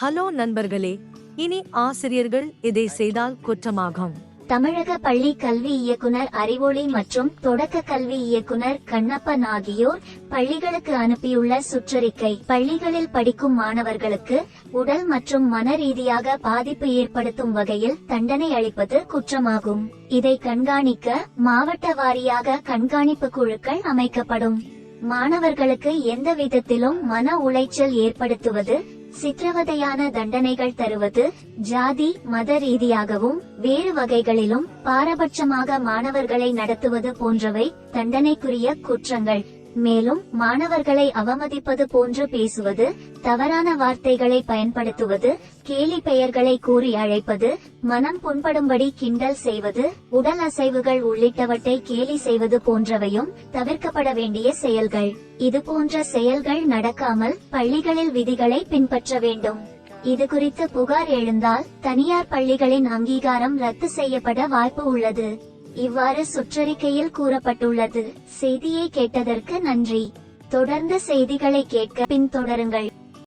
Hello நண்பர்களே இனி ஆசிரியர்கள் இதை செய்தால் குற்றமாகும். தமிழக பள்ளி கல்வி இயக்குனர் அறிவொளி மற்றும் தொடக்க கல்வி இயக்குனர் கண்ணப்பன் ஆகியோர் பள்ளிகளுக்கு அனுப்பியுள்ள சுற்றறிக்கை. பள்ளிகளில் படிக்கும் மாணவர்களுக்கு உடல் மற்றும் மன ரீதியாக பாதிப்பு ஏற்படுத்தும் வகையில் தண்டனை அளிப்பது குற்றமாகும். இதை கண்காணிக்க மாவட்ட வாரியாக கண்காணிப்பு குழுக்கள் அமைக்கப்படும். மாணவர்களுக்கு எந்த விதத்திலும் மன உளைச்சல் ஏற்படுத்துவது சித்திரவதையான தண்டனைகள் தருவது ஜாதி மத ரீதியாகவும் வேறு வகைகளிலும் பாரபட்சமாக மாணவர்களை நடத்துவது போன்றவை தண்டனைக்குரிய குற்றங்கள். மேலும் மாணவர்களை அவமதிப்பது போன்று பேசுவது தவறான வார்த்தைகளை பயன்படுத்துவது கேலி பெயர்களை கூறி அழைப்பது மனம் புண்படும்படி கிண்டல் செய்வது உடல் அசைவுகள் உள்ளிட்டவற்றை கேலி செய்வது போன்றவையும் தவிர்க்கப்பட வேண்டிய செயல்கள். இது போன்ற செயல்கள் நடக்காமல் பள்ளிகளில் விதிகளை பின்பற்ற வேண்டும். இது குறித்து புகார் எழுந்தால் தனியார் பள்ளிகளின் அங்கீகாரம் ரத்து செய்யப்பட வாய்ப்பு உள்ளது. இவ்வாறு சுற்றறிக்கையில் கூறப்பட்டுள்ளது. செய்தியை கேட்டதற்கு நன்றி. தொடர்ந்து செய்திகளை கேட்க பின்தொடருங்கள்.